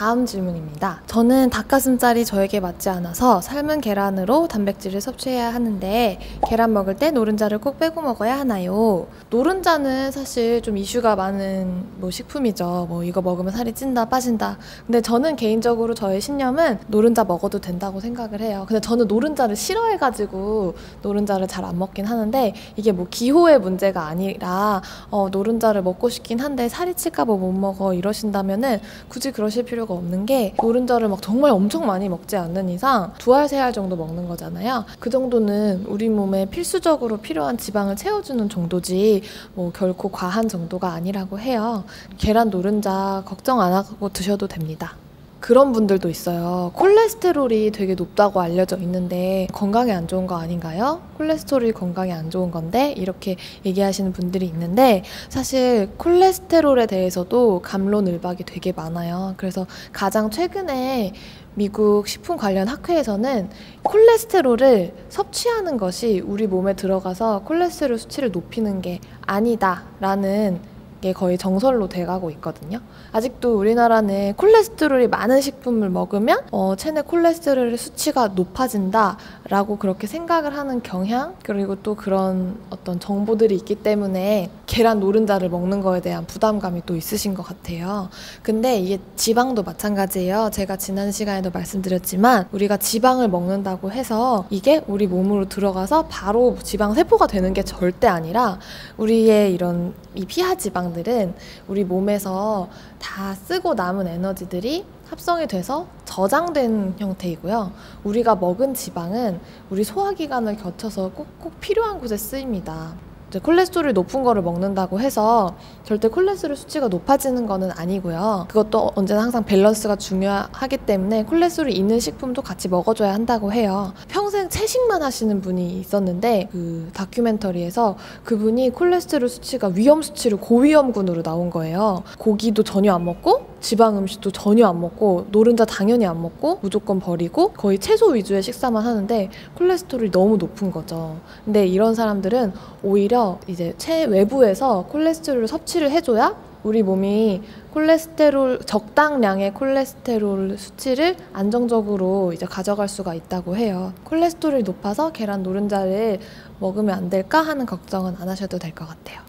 다음 질문입니다. 저는 닭가슴살이 저에게 맞지 않아서 삶은 계란으로 단백질을 섭취해야 하는데 계란 먹을 때 노른자를 꼭 빼고 먹어야 하나요? 노른자는 사실 좀 이슈가 많은 뭐 식품이죠. 뭐 이거 먹으면 살이 찐다, 빠진다. 근데 저는 개인적으로 저의 신념은 노른자 먹어도 된다고 생각을 해요. 근데 저는 노른자를 싫어해가지고 노른자를 잘 안 먹긴 하는데 이게 뭐 기호의 문제가 아니라 어, 노른자를 먹고 싶긴 한데 살이 찔까봐 못 먹어 이러신다면은 굳이 그러실 필요가 없는 게 노른자를 막 정말 엄청 많이 먹지 않는 이상 두 알 세 알 정도 먹는 거잖아요. 그 정도는 우리 몸에 필수적으로 필요한 지방을 채워주는 정도지 뭐 결코 과한 정도가 아니라고 해요. 계란 노른자 걱정 안 하고 드셔도 됩니다. 그런 분들도 있어요. 콜레스테롤이 되게 높다고 알려져 있는데 건강에 안 좋은 거 아닌가요? 콜레스테롤이 건강에 안 좋은 건데 이렇게 얘기하시는 분들이 있는데 사실 콜레스테롤에 대해서도 감론을박이 되게 많아요. 그래서 가장 최근에 미국 식품 관련 학회에서는 콜레스테롤을 섭취하는 것이 우리 몸에 들어가서 콜레스테롤 수치를 높이는 게 아니다라는 게 거의 정설로 돼가고 있거든요. 아직도 우리나라는 콜레스테롤이 많은 식품을 먹으면 어, 체내 콜레스테롤의 수치가 높아진다라고 그렇게 생각을 하는 경향 그리고 또 그런 어떤 정보들이 있기 때문에 계란 노른자를 먹는 거에 대한 부담감이 또 있으신 것 같아요. 근데 이게 지방도 마찬가지예요. 제가 지난 시간에도 말씀드렸지만 우리가 지방을 먹는다고 해서 이게 우리 몸으로 들어가서 바로 지방 세포가 되는 게 절대 아니라 우리의 이런 이 피하 지방들은 우리 몸에서 다 쓰고 남은 에너지들이 합성이 돼서 저장된 형태이고요. 우리가 먹은 지방은 우리 소화기관을 거쳐서 꼭꼭 필요한 곳에 쓰입니다. 콜레스테롤이 높은 거를 먹는다고 해서 절대 콜레스테롤 수치가 높아지는 거는 아니고요. 그것도 언제나 항상 밸런스가 중요하기 때문에 콜레스테롤이 있는 식품도 같이 먹어줘야 한다고 해요. 평생 채식만 하시는 분이 있었는데 그 다큐멘터리에서 그분이 콜레스테롤 수치가 위험 수치로 고위험군으로 나온 거예요. 고기도 전혀 안 먹고 지방 음식도 전혀 안 먹고 노른자 당연히 안 먹고 무조건 버리고 거의 채소 위주의 식사만 하는데 콜레스테롤이 너무 높은 거죠. 근데 이런 사람들은 오히려 이제 체 외부에서 콜레스테롤을 섭취를 해줘야 우리 몸이 콜레스테롤 적당량의 콜레스테롤 수치를 안정적으로 이제 가져갈 수가 있다고 해요. 콜레스테롤이 높아서 계란 노른자를 먹으면 안 될까 하는 걱정은 안 하셔도 될 것 같아요.